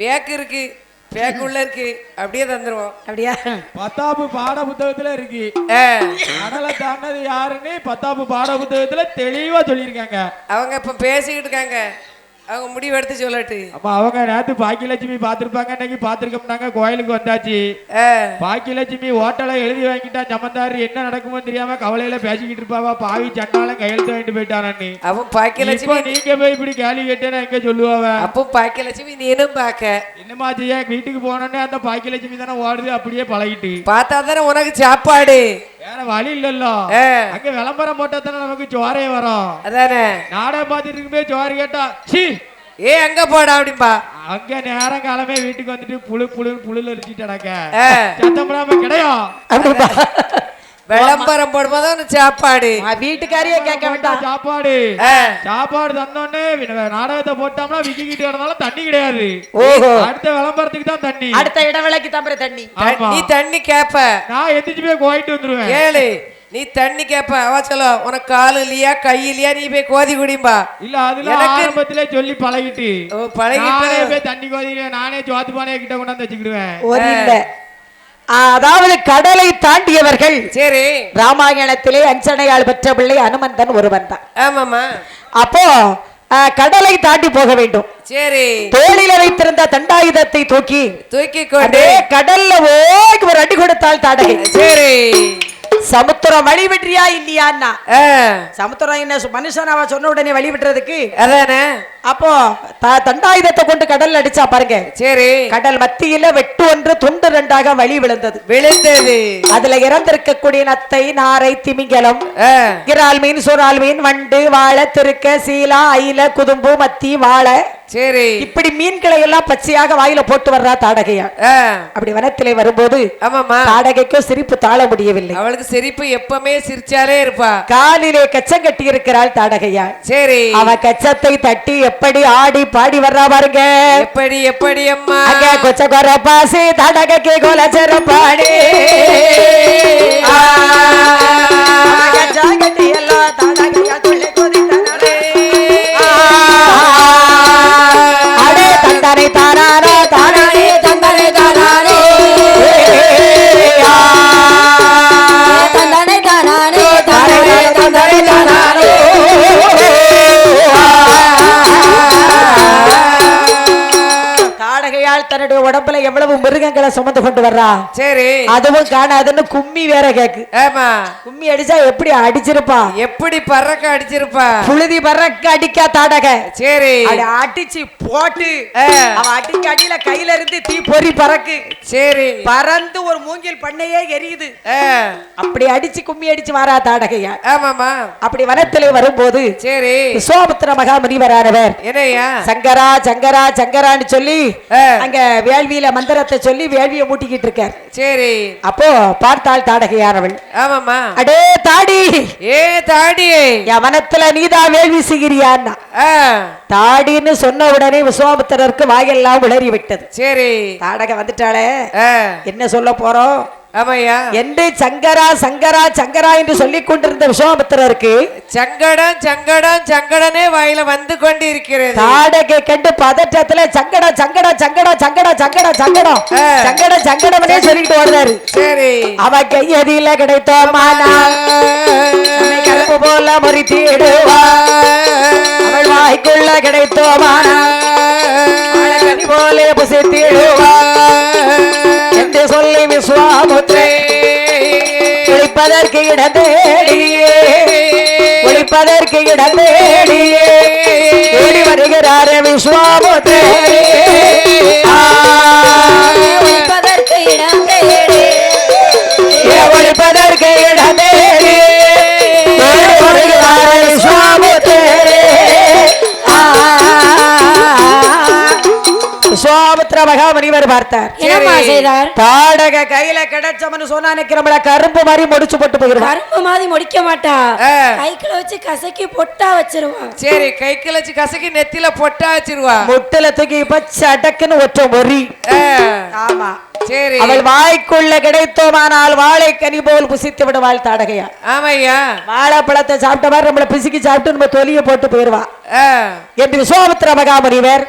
Bag இருக்கு. Bag உள்ள இருக்கு. அப்படியே தந்துருவோம். அப்படியா? பத்தாப்பு பாட புத்தகத்துல இருக்கு கடலை தாண்டது யாருன்னு பத்தாப்பு பாட புத்தகத்துல தெளிவா சொல்லியிருக்காங்க. அவங்க இப்ப பேசிக்கிட்டு இருக்காங்க. அவங்க முடிவு எடுத்து சொல்லட்டு. அப்ப அவங்க நேத்து பாக்கியலட்சுமி பார்த்திருப்பாங்க இன்னைக்கு பார்த்திருக்கோம்னாங்க கோயிலுக்கு வந்தாச்சு. பாக்கியலட்சுமி ஹோட்டலை எழுதி வாங்கிட்டா ஜமந்தாரு என்ன நடக்குமோ தெரியாம கவலையில பேசிக்கிட்டு இருப்பாவா? பாவி சண்டாலும் கையெழுத்து வாங்கிட்டு போயிட்டானு அவன் பாக்கியலட்சுமி நீங்க போய் இப்படி கேள்வி கேட்டேன்னா எங்க சொல்லுவாவ? அப்போ பாக்கியலட்சுமி நீனும் பார்க்க. என்னமா செய்ய? வீட்டுக்கு போனோடனே அந்த பாக்கியலட்சுமி தானே ஓடுது அப்படியே பழகிட்டு. பார்த்தா தானே உனக்கு சாப்பாடு. வேற வழி இல்லல்லோ. அங்க விளம்பரம் போட்டா தானே நமக்கு சோறே வரும். அதானே. நாடகம் பார்த்துட்டு இருக்கும்போது சோறு கேட்டா சி. ஏ அங்க போடா அப்படிம்பா. அங்க நேரம் காலமே வீட்டுக்கு வந்துட்டு புழு புழு புழுல அடிச்சுட்டாக்க ஆ, சத்தம் போடாம கிடையாது விளம்பரம் போடும்போது சாப்பாடு. வீட்டுக்காரியே கேட்க வேண்டாம். சாப்பாடு. சாப்பாடு தந்தோடனே நாடகத்தை போட்டோம்னா விக்கிக்கிட்டு கிடந்தாலும் தண்ணி கிடையாது. ஓஹோ. அடுத்த விளம்பரத்துக்கு தான் தண்ணி. அடுத்த இடவேளைக்கு தம்புற தண்ணி. நீ தண்ணி கேப்ப. நான் எந்திரிச்சு போய் கோயிட்டு வந்துருவேன். ஏழு நீ தண்ணி கேப்ப. அவ சொல்ல உனக்கு காலு இல்லையா கை இல்லையா நீ போய் கோதி குடிம்பா. இல்ல அதுல ஆரம்பத்திலே சொல்லி பழகிட்டு. ஓ, பழகிட்டு. போய் தண்ணி கோதிடுவேன் நானே சோத்து பானையை கிட்ட கொண்டாந்து வச்சுக்கிடுவேன். அதாவது கடலை தாண்டியவர்கள். சரி. ராமாயணத்திலே அஞ்சனையால் பெற்ற பிள்ளை அனுமந்தன் ஒருவன் தான். ஆமாமா அப்போ கடலை தாண்டி போக வேண்டும். சரி. தோளில வைத்திருந்த தண்டாயுதத்தை தூக்கி தூக்கி கொண்டு கடல்ல ஓடி ஒரு அடி கொடுத்தாள் தாடகை. சரி. சமுத்திரம் வழி விட்டுறியா இல்லையான்னா சமுத்திரம் என்ன சு- மனுஷன் அவ சொன்ன உடனே வழி விட்டுறதுக்கு அதானே? அப்போ தண்டாயுதத்தை கொண்டு கடல்ல அடிச்சா பாருங்க. சரி. கடல் மத்தியில வெட்டு ஒன்று துண்டு ரெண்டாக வழி விழுந்தது. விழுந்தது. அதுல இறந்திருக்கக்கூடிய நத்தை நாரை திமிங்கலம் இறால் மீன் சுறால் மீன் வண்டு வாழை திருக்க சீலா அயில குதும்பு மத்தி வாழை. சரி. இப்படி மீன்களை எல்லாம் பச்சையாக வாயில போட்டு வர்றா தாடகையா? அப்படி வனத்திலே வரும்போது ஆமாமா தாடகைக்கும் சிரிப்பு தாழ முடியவில்லை. அவளுக்கு சிரிப்பு எப்பவுமே சிரிச்சாலே இருப்பா. காலிலே கச்சம் கட்டி இருக்கிறாள் தாடகையா? சரி. அவ கச்சத்தை தட்டி எப்படி ஆடி பாடி வர்றா பாருங்க. எப்படி எப்படி அம்மா? அங்க கொச்ச கொர பாசி தடகைக்கு கொலச்சர பாடி தன்னுடைய உடம்புல எவ்வளவு மிருகங்களை சுமந்து கொண்டு வர்றா? சரி. அதுவும் காணாதுன்னு கும்மி வேற கேக்கு. ஆமா கும்மி அடிச்சா எப்படி அடிச்சிருப்பா? எப்படி பறக்க அடிச்சிருப்பா? புழுதி பறக்க அடிக்கா தாடகை. சரி. அடி அடிச்சு போட்டு. அவ அடிக்க அடியில கையில இருந்து தீ பொறி பறக்கு. சரி. பறந்து ஒரு மூங்கில் பண்ணையே எரியுது. அப்படி அடிச்சு கும்மி அடிச்சு வாரா தாடகையா? ஆமாமா அப்படி வனத்திலே வரும்போது சரி. விஸ்வாமித்திர மகாமுனிவரானவர் என்னய்யா? சங்கரா சங்கரா சங்கரான்னு சொல்லி. அங்க வேள்வியில மந்திரத்தை சொல்லி வேள்வியை மூட்டிக்கிட்டு இருக்கார். சரி. அப்போ பார்த்தாள் தாடகையானவள் ஆமாமா அடே தாடி. ஏ தாடி. என் வனத்துல நீதான் வேள்வி செய்கிறியான்னா. தாடின்னு சொன்ன உடனே விஸ்வாமித்திரருக்கு வாயெல்லாம் உளறி விட்டது சரி. தாடகை வந்துட்டாளே. என்ன சொல்ல போறோம்? என்று சங்கரா சங்கரா சங்கரா என்று சொல்லிக் கொண்டிருந்த விஸ்வாமித்திரருக்கு சங்கடம் சங்கடம் சங்கடனே வாயில வந்து கொண்டு இருக்கிறது தாடகை கண்டு பதற்றத்துல சங்கடம் சங்கடம் சங்கடம் சங்கடம் சங்கடம் சங்கடம் ஆ. சங்கடம் சங்கடம்னே சொல்லிட்டு ஓடுறாரு சரி. அவ கையதில கிடைத்தோமானா? கருப்பு போல முறித்திடுவா. அவள் வாய்க்குள்ள கிடைத்தோமானா? போல புசித்திடுவா. இடம் தேடியே. குளிப்பதற்கு இடம் தேடியே. ஓடி வருகிறாரே விஸ்வாமுத்திரே விஸ்வாமித்திர மகாமுனிவர் பார்த்தார். என்னம்மா செய்தார்? தாடக கையில கிடைச்சவனு சொன்னா நிக்கிறவள கரும்பு மாதிரி முடிச்சு போட்டு போயிருவார் கரும்பு மாதிரி முடிக்க மாட்டா. ஆ. கைக்குள்ள வச்சு கசக்கி பொட்டா வச்சிருவா. சரி கை கிளச்சு கசக்கி நெத்தில பொட்டா வச்சிருவா. முட்டுல தூக்கி பச்சை அடக்குன்னு ஒற்ற மொறி. ஆமா. அவள் வாய்க்குள்ள கிடைத்தோமானால் வாழைக்கனி போல் புசித்து விடுவாள் தாடகையா. ஆமையா. வாழைப்பழத்தை சாப்பிட்ட மாதிரி நம்மள பிசுக்கி சாப்பிட்டு நம்ம தொலிய போட்டு போயிருவா என்று விஸ்வாமித்திர மகாமுனிவர்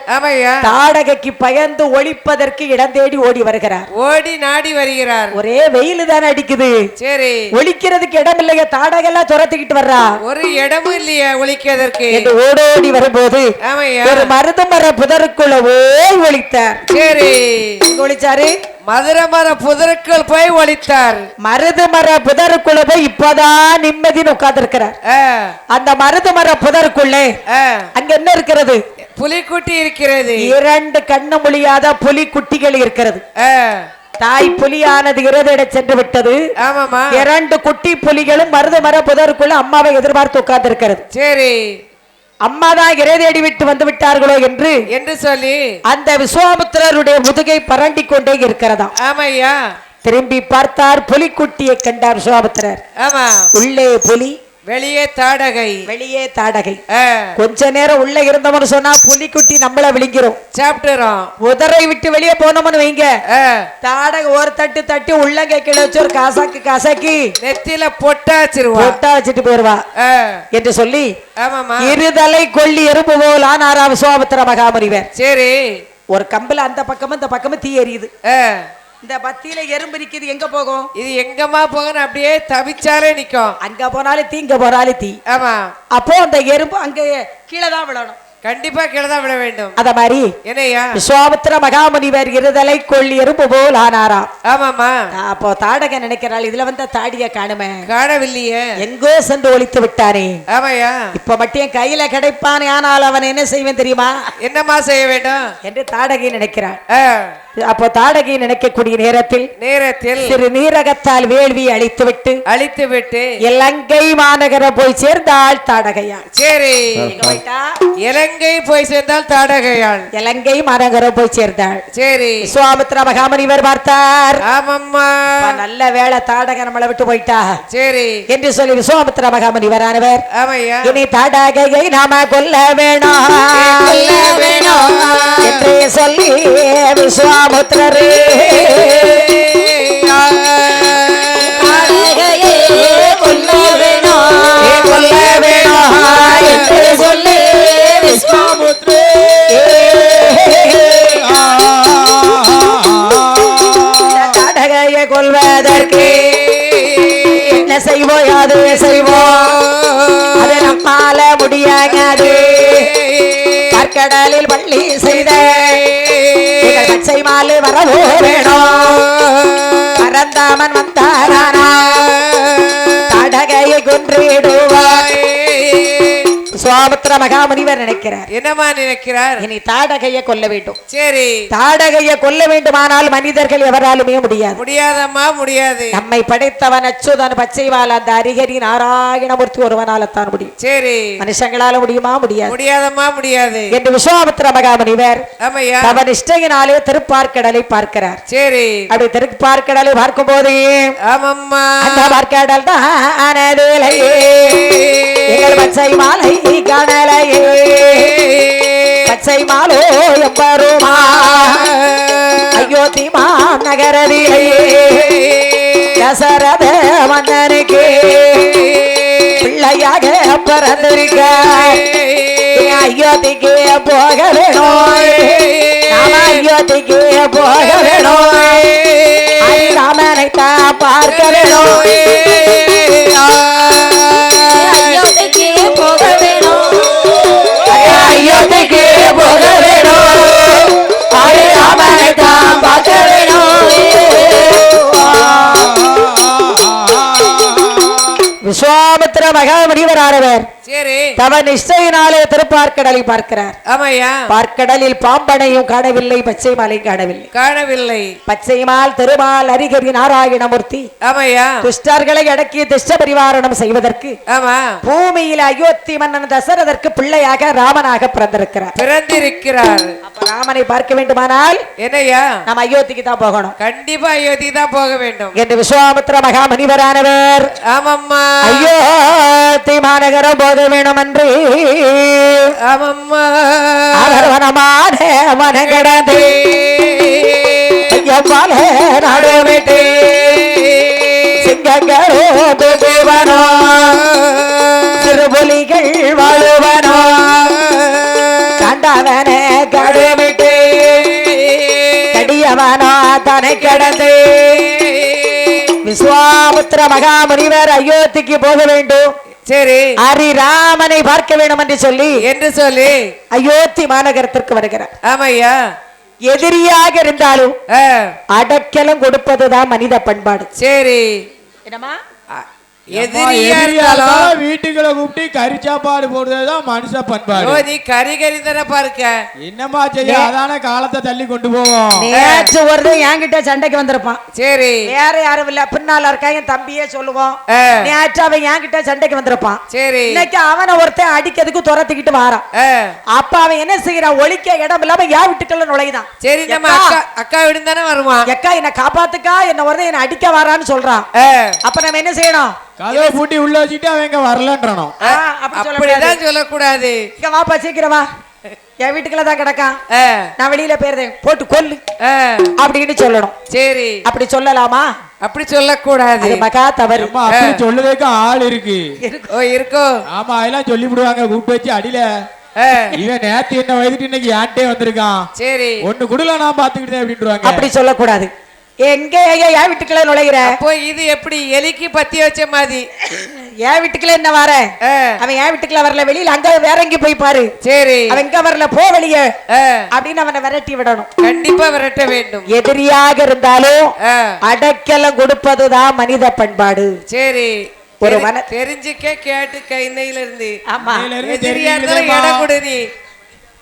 தாடகைக்கு பயந்து ஒழிப்பதற்கு இடம் தேடி ஓடி வருகிறார். ஓடி நாடி வருகிறார். ஒரே வெயில் தானே அடிக்குது. சரி. ஒழிக்கிறதுக்கு இடம் இல்லைங்க தாடகெல்லாம் துரத்திக்கிட்டு வர்றா. ஒரு இடமும் இல்லையா ஒழிக்கிறதற்கு. என்று ஓடோடி வரும்போது ஒரு மருது மர புதருக்குள்ள ஓய் ஒழித்தார். சரி. ஒழிச்சாரு? மதுரை மர புதருக்குள் போய் ஒழித்தார் மருது மர புதருக்குள்ள போய் இப்பதான் நிம்மதின்னு உட்கார்ந்து இருக்கிறார் ஆ, அந்த மருது மர புதருக்குள்ளே அங்க என்ன இருக்கிறது? புலிக்குட்டி இருக்கிறது. இரண்டு கண்ணு முடியாத புலி குட்டிகள் இருக்கிறது தாய் புலியானது இறதிட சென்று விட்டது. இரண்டு குட்டி புலிகளும் மருது மர புதருக்குள்ள அம்மாவை எதிர்பார்த்து உட்கார்ந்து இருக்கிறது சரி. அம்மா தான் இறைதேடி விட்டு வந்து விட்டார்களோ என்று என்று சொல்லி அந்த விஸ்வாமித்திரருடைய முதுகை பரண்டி கொண்டே இருக்கிறதாம். ஆமையா? திரும்பி பார்த்தார் புலிக்குட்டியை கண்டார் விஸ்வாமித்திரர் ஆமா. உள்ளே புலி வெளியே தாடகை. வெளியே தாடகை. கொஞ்ச நேரம் உள்ள இருந்தவனு சொன்னா புலிக்குட்டி நம்மள விழுங்கிரும். சாப்பிட்டுறோம் உதரை விட்டு வெளியே போனோம்னு வைங்க. தாடகை ஒரு தட்டு தட்டி உள்ளங்க கீழே வச்சு ஒரு காசாக்கு காசாக்கி. நெத்தியில பொட்டாச்சிருவா பொட்டா வச்சுட்டு போயிருவா. என்று சொல்லி இருதலை கொள்ளி எறும்பு போல் ஆனாரா விஸ்வாமித்திர மகாமுனிவர். சரி. ஒரு கம்பில் அந்த பக்கமும் இந்த பக்கமும் தீ எரியுது. இந்த பத்தியில எறும்பு இருக்குது எங்க போகும்? இது எங்கம்மா போகணும் அப்படியே தவிச்சாலே நிக்கும். அங்க போனாலும் தீ இங்க போனாலும் தீ. ஆமா. அப்போ அந்த எறும்பு அங்க கீழே தான் விழணும். கண்டிப்பா கீழதான் விட வேண்டும். அத மாதிரி என்னையா? விஸ்வாமித்திர மகாமுனிவர் இருதலை கொள்ளி எறும்பு போல் ஆனாராம். ஆமாமா அப்போ தாடக நினைக்கிறாள் இதுல வந்த தாடிய காணுமே. காணவில்லையே. எங்கோ சென்று ஒழித்து விட்டானே. ஆமாயா இப்ப மட்டும் என் கையில கிடைப்பானே ஆனால் அவன் என்ன செய்வேன் தெரியுமா? என்னம்மா செய்ய வேண்டும்? என்று தாடகை நினைக்கிறான் அப்போ தாடகை நினைக்கக்கூடிய நேரத்தில் நேரத்தில் சிறு நீரகத்தால் வேள்வி அழித்துவிட்டு அழித்து விட்டு இலங்கை மாநகரம் போய் சேர்ந்தாள் தாடகையா சரி. இலங்கை போய் சேர்ந்தால் தாடகையாள் இலங்கை மாநகரம் போய் சேர்ந்தாள். சரி. விஸ்வாமித்ர மகாமுனிவர் பார்த்தார். ஆமாம்மா. நல்ல வேளை தாடகை நம்மளை விட்டு போயிட்டா. சரி. என்று சொல்லி விஸ்வாமித்ர மகாமுனிவரானவர் ஆமையா. இனி தாடகையை நாம கொல்ல வேணாம். கொல்ல வேணாம். என்று சொல்லி விஸ்வாமித்ரரே தாடகையே கொல்ல வேணாம். கொல்ல வேணாம் சொல்லி தாடகையை கொல்வதற்கு என்ன செய்வோம் அது செய்வோம் அது நம்மால முடியாது பார்க்கடலில் பள்ளி வரவோ வேணும் பரந்தாமன் வந்தாரானா. தாடகையை கொன்றிடுவாய் சுவாமித்திர மகாமுனிவர் நினைக்கிறார். என்னம்மா நினைக்கிறார்? இனி தாடகையை கொல்ல வேண்டும். சரி. தாடகையை கொல்ல வேண்டுமானால் மனிதர்கள் எவராலுமே முடியாது. முடியாதம்மா முடியாது. நம்மை படைத்தவன் அச்சுதன் பச்சைவால் அந்த அரிகரி நாராயணமூர்த்தி ஒருவனால்தான் முடியும். சரி. மனுஷங்களால முடியுமா? முடியாது. முடியாதம்மா முடியாது. என்று விஸ்வாமித்திர மகாமுனிவர் தவ நிஷ்டையினாலே திருப்பார்க்கடலை பார்க்கிறார். சரி. அப்படி திருப்பார்க்கடலை பார்க்கும் போது ஆமாம்மா. அந்த பார்க்கடல் தான் எங்கள் பச்சை மாலை காணலையே. பச்சை மாலோ எப்பருமா அயோத்தி மா நகரதிலேயே. தசரத மன்னனுக்கு. பிள்ளையாக பிறந்திருக்க. அயோத்திக்கு போக வேணும் நாம அயோத்திக்கு போக வேணும் ராமனை தான் பார்க்க வேணும் விஸ்வாமித்திர மகாமுனிவரானவர் தவ நிஷ்டையினாலே திருப்பார்க்கடலை பார்க்கிறார். ஆமையா? பார்க்கடலில் பாம்பனையும் காணவில்லை பச்சை மாலையும் காணவில்லை. காணவில்லை. பச்சைமால் திருமால் அரிகரி நாராயணமூர்த்தி ஆமையா? துஷ்டர்களை அடக்கி திஷ்ட பரிவாரணம் செய்வதற்கு ஆமா. பூமியில் அயோத்தி மன்னன் தசரதற்கு பிள்ளையாக ராமனாக பிறந்திருக்கிறார். பிறந்திருக்கிறார். ராமனை பார்க்க வேண்டுமானால் என்னையா? நம்ம அயோத்திக்கு தான் போகணும். கண்டிப்பா அயோத்தி தான் போக வேண்டும். என்று விஸ்வாமித்திர மகாமுனிவரானவர் ஆமாம்மா. அயோத்தி மாநகரம் போக வேணும் என்று மனங்கடந்து. பல நடுவிட்டு சிங்கரோ திருபுலிகள் வாழுவனோ? கண்டவன கடுவிட்டு கடியவனோ தனை கடந்து. விஸ்வாமுத்திர மகாமுனிவர் அயோத்திக்கு போக வேண்டும். சரி. ஹரிராமனை பார்க்க வேண்டும் என்று சொல்லி என்று சொல்லி அயோத்தி மாநகரத்திற்கு வருகிறார். ஆமையா? எதிரியாக இருந்தாலும் அடக்கலம் கொடுப்பதுதான் மனித பண்பாடு. சரி. என்னமா வீட்டுக்குள்ள கூப்பிட்டு கறி சாப்பாடு போடுறதுதான் மனுஷ ஓ பண்பாடு நீ கறி கறி தானே பாருக்க? என்னம்மா செய்ய? அதான காலத்தை தள்ளி கொண்டு போவோம். நேற்று ஒரு என்கிட்ட சண்டைக்கு வந்திருப்பான். சரி. வேற யாரும் இல்ல. பின்னால இருக்கா என் தம்பியே சொல்லுவோம். நேற்று அவன் என்கிட்ட சண்டைக்கு வந்திருப்பான். சரி. இன்னைக்கு அவனை ஒருத்தன் அடிக்கிறதுக்கு துரத்திக்கிட்டு வாரான். அப்ப அவன் என்ன செய்யறான்? ஒழிக்க இடம் இல்லாம ஏன் வீட்டுக்குள்ள நுழையுதான் சரி நம்ம அக்கா அக்கா வீடு தானே வருவான்? எக்கா என்ன காப்பாத்துக்கா என்ன ஒருத்தன் என்ன அடிக்க வாரான்னு சொல்றான். அப்ப நம்ம என்ன செய்யணும்? கதவை பூட்டி உள்ள வச்சுட்டு அவன் இங்க சொல்லக்கூடாது. அப்படிதான் சொல்லக்கூடாது. இங்க வாப்பா சீக்கிரம் வா. என் வீட்டுக்குள்ள தான் கிடக்கான். நான் வெளியில போயிருந்தேன் போட்டு கொல்லு. அப்படின்னு சொல்லணும். சரி. அப்படி சொல்லலாமா? அப்படி சொல்லக்கூடாது. மகா தவறு. அம்மா அப்படி சொல்லுறதுக்கு ஆள் இருக்கு. ஓ இருக்கோ. ஆமா அதெல்லாம் சொல்லி விடுவாங்க கூப்பிட்டு வச்சு அடியில. இவன் நேத்து என்ன வயதுட்டு இன்னைக்கு ஏன்ட்டே வந்திருக்கான். சரி. ஒண்ணு குடுல நான் பாத்துக்கிட்டேன் அப்படின்றாங்க அப்படி சொல்லக்கூடாது. எங்க ஐயா என் வீட்டுக்குள்ள நுழைகிற அப்போ இது எப்படி எலிக்கு பத்தி வச்ச மாதிரி? என் வீட்டுக்குள்ள என்ன வர? அவன் என் வீட்டுக்குள்ள வரல வெளியில அங்க வேற எங்க போய் பாரு. சரி. அவன் இங்க வரல போ வெளியே. அப்படின்னு அவனை விரட்டி விடணும். கண்டிப்பா விரட்ட வேண்டும். எதிரியாக இருந்தாலும் அடக்கலம் கொடுப்பதுதான் மனித பண்பாடு. சரி. ஒரு மன- தெரிஞ்சுக்க கேட்டு கைநையில இருந்து ஆமா எதிரியா இருந்தாலும். இடம் கொடு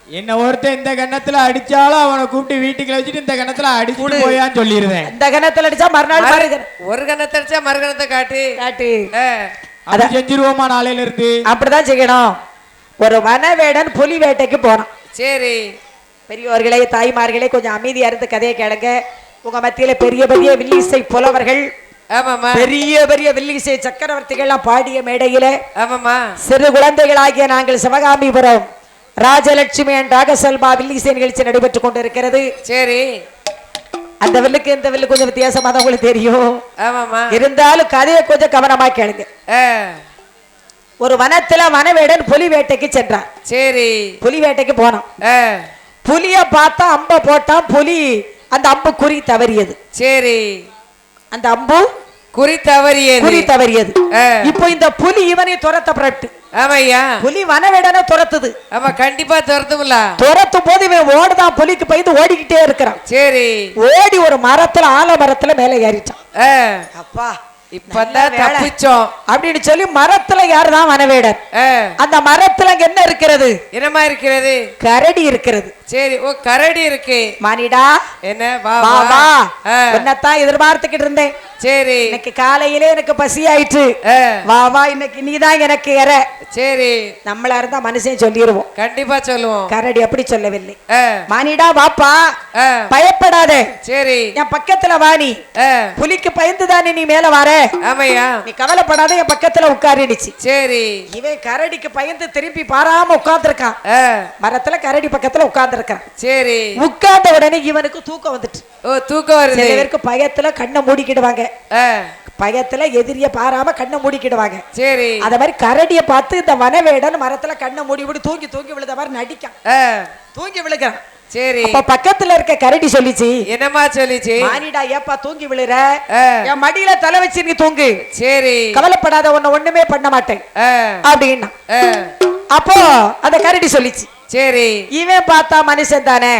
என்ன ஒருத்தன் இந்த கண்ணத்துல அடிச்சாலும் அவனை கூப்பிட்டு வீட்டுக்குள்ள வச்சுட்டு இந்த கண்ணத்துல அடிச்சுட்டு போயான்னு சொல்லிடுவேன் இந்த கணத்துல அடிச்சா மறுநாள் மறு- ஒரு கணத்தை அடிச்சா மறுகணத்தை காட்டு. காட்டு. ஆ, அதை செஞ்சிருவோமா நாளையில இருந்து? அப்படிதான் செய்யணும். ஒரு வனவேடன் புலி வேட்டைக்கு போனான். சரி. பெரியவர்களே தாய்மார்களே கொஞ்சம் அமைதியா இருந்து கதையை கேளுங்க. உங்க மத்தியில பெரிய பெரிய வில்லிசை புலவர்கள் ஆமாமா பெரிய பெரிய வில்லிசை சக்கரவர்த்திகள்லாம் பாடிய மேடையில ஆமாமா சிறு குழந்தைகளாகிய நாங்கள் சிவகாமிபுரம் ராஜலட்சுமி என் ராகசல்மா வில்லிசை நிகழ்ச்சி நடைபெற்றுக் கொண்டிருக்கிறது. சரி. அந்த வில்லுக்கு இந்த வில்லு கொஞ்சம் வித்தியாசமா தான் உங்களுக்கு தெரியும். இருந்தாலும் கதையை கொஞ்சம் கவனமா கேளுங்க. ஒரு வனத்துல வனவேடன் புலி வேட்டைக்கு சென்றான். சரி. புலி வேட்டைக்கு போனான். புலிய பார்த்தா அம்ப போட்டான். புலி அந்த அம்பு குறி தவறியது. சரி. அந்த அம்பு குறி தவறியது. குறி தவறியது. இப்போ இந்த புலி இவனை துரத்தப்பட்டு. ஆமையா புலி வனவேடனை துரத்துது. ஆமா கண்டிப்பா துரத்துமில்ல துரத்தும் போது இவன் ஓடுதான் புலிக்கு பயந்து ஓடிக்கிட்டே இருக்கிறான். சரி. ஓடி ஒரு மரத்துல ஆல மரத்துல மேல ஏறிட்டான். அப்பா. இப்பதான். தப்பிச்சோம். அப்படின்னு சொல்லி மரத்துல யாருதான் வனவேடன் ஆ, அந்த மரத்துல என்ன இருக்கிறது? என்னமா இருக்கிறது? கரடி இருக்கிறது. சரி ஓ கரடி இருக்கு. மானிடா. என்ன வா வா உன்னைத்தான் எதிர்பார்த்துக்கிட்டு இருந்தேன். சரி. இன்னைக்கு காலையிலே எனக்கு பசி ஆயிற்று ஆ, வா வா இன்னைக்கு நீதான் எனக்கு எற சரி. நம்மளா இருந்தா மனுஷன் சொல்லிடுவோம் கண்டிப்பா சொல்லுவோம். கரடி அப்படி சொல்லவில்லை. மானிடா வாப்பா. பயப்படாத. சரி. என் பக்கத்துல வா நீ. ஆ, புலிக்கு பயந்துதானே நீ மேல வர? ஆமையா? நீ கவலைப்படாத என் பக்கத்துல உட்காரிடுச்சு. சரி. இவன் கரடிக்கு பயந்து திரும்பி பாராம உட்கார்ந்துருக்கான். மரத்துல கரடி பக்கத்துல உட்கார்ந்துருக்கான். சரி. உட்கார்ந்த உடனே இவனுக்கு தூக்கம் வந்துட்டு. ஓ தூக்கம் வருது. சில பேருக்கு பயத்துல கண்ணை மூடிக்கிடுவாங்க. பயத்துல எதிரிய பாராம கண்ணை மூடிக்கிடுவாங்க. சரி. அத மாதிரி கரடிய பார்த்து இந்த வனவேடன் மரத்துல கண்ணை மூடி மூடி தூங்கி தூங்கி விழுத மாதிரி நடிக்கான். தூங்கி விழுகிறான். சரி. அப்ப பக்கத்துல இருக்க கரடி சொல்லிச்சு. என்னம்மா சொல்லிச்சு? மானிடா ஏப்பா தூங்கி விழுற? என் மடியில தலை வச்சு நீ தூங்கு. சரி. கவலைப்படாத உன்னை ஒண்ணுமே பண்ண மாட்டேன். அப்படின்னா. அப்போ அந்த கரடி சொல்லிச்சு. சரி. இவன் பார்த்தா மனுஷன் தானே?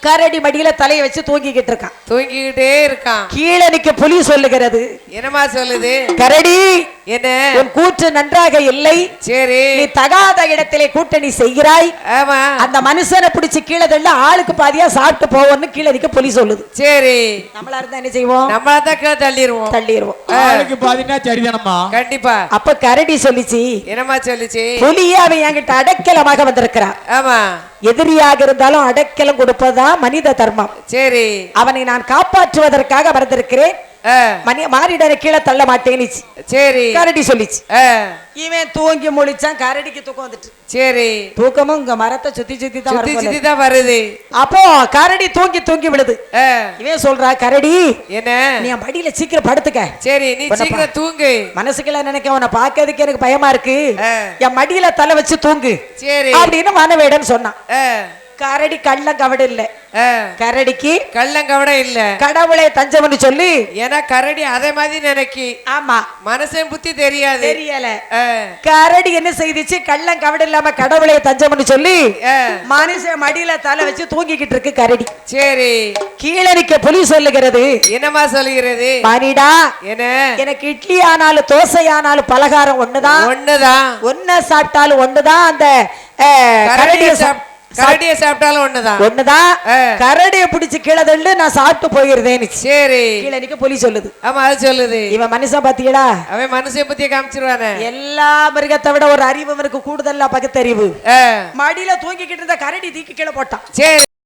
கரடி மடியில தலையை வச்சு தூங்கிக்கிட்டு இருக்கான். தூங்கிக்கிட்டே இருக்கான். கீழே நிக்க புலி சொல்லுகிறது. என்னம்மா சொல்லுது? கரடி என்ன? உன் கூற்று நன்றாக இல்லை. சரி. நீ தகாத இடத்திலே கூட்டணி செய்கிறாய். ஆமா. அந்த மனுஷனை பிடிச்சு கீழே தள்ள ஆளுக்கு பாதியா சாப்பிட்டு போவோம்னு கீழே நிக்க புலி சொல்லுது. சரி. நம்மளா இருந்தா என்ன செய்வோம்? நம்மளா தான் கீழே தள்ளிடுவோம். தள்ளிடுவோம். ஆளுக்கு பாத்தீங்கன்னா சரிதானம்மா? கண்டிப்பா. அப்ப கரடி சொல்லிச்சு. என்னம்மா சொல்லுச்சு? புலியே அவன் என்கிட்ட அடக்கலமாக வந்திருக்கிறான். ஆமா. எதிரியாக இருந்தாலும் அடக்கலம் கொடுப்பதுதான் மனித தர்மம். சரி. அவனை நான் காப்பாற்றுவதற்காக வந்திருக்கிறேன் மாறிடனை கீழே தள்ள மாட்டேன்னுச்சு சரி. கரடி சொல்லிச்சு. இவன் தூங்கி முழிச்சான் கரடிக்கு தூக்கம் வந்துட்டு. சரி. தூக்கமும் இங்க மரத்தை சுத்தி சுத்தி தான் சுத்தி தான் வருது. அப்போ கரடி தூங்கி தூங்கி விழுது. இவன் சொல்றா கரடி என்ன? நீ மடியில சீக்கிரம் படுத்துக்க. சரி நீ சீக்கிரம் தூங்கு. மனசுக்குள்ள நினைக்க உன்னை பார்க்கறதுக்கு எனக்கு பயமா இருக்கு. என் மடியில தலை வச்சு தூங்கு. சரி. அப்படின்னு மனவேடன் சொன்னான். கரடி கள்ளம் கவடு இல்ல கரடிக்கு கள்ளங்கவட இல்ல. கடவுளை தஞ்சம்னு சொல்லி ஏன்னா கரடி அதே மாதிரி நினைக்கி. ஆமா. மனுஷன் புத்தி தெரியாது. தெரியல. கரடி என்ன செய்துச்சு? கள்ளம் கவடு இல்லாம கடவுளை தஞ்சம்னு சொல்லி மனுஷன் மடியில தலை வச்சு தூங்கிக்கிட்டு இருக்கு கரடி. சரி. கீழே நிக்க புலி சொல்லுகிறது. என்னம்மா சொல்லுகிறது? மணிடா என்ன? எனக்கு இட்லி ஆனாலும் தோசை ஆனாலும் பலகாரம் ஒண்ணுதான். ஒண்ணுதான். ஒன்ன சாப்பிட்டாலும் ஒண்ணுதான் அந்த கரடிய கரடிய சாப் கரடிய சாப்பிட்டாலும் ஒண்ணுதான் ஒண்ணுதான். கரடிய பிடிச்சு கீழே தள்ளு நான் சாப்பிட்டு போயிருந்தேன் சரி. கீழே நிக்க புலி சொல்லுது. ஆமா அது சொல்லுது. இவன் மனுஷன் பாத்தீங்களா அவன் மனுஷன் பத்தியே காமிச்சிருவானே. எல்லா மிருகத்தை விட ஒரு அறிவு இவனுக்கு கூடுதலா பகுத்தறிவு. மடியில தூங்கிக்கிட்டு இருந்த கரடி தூக்கி கீழே போட்டான். சரி.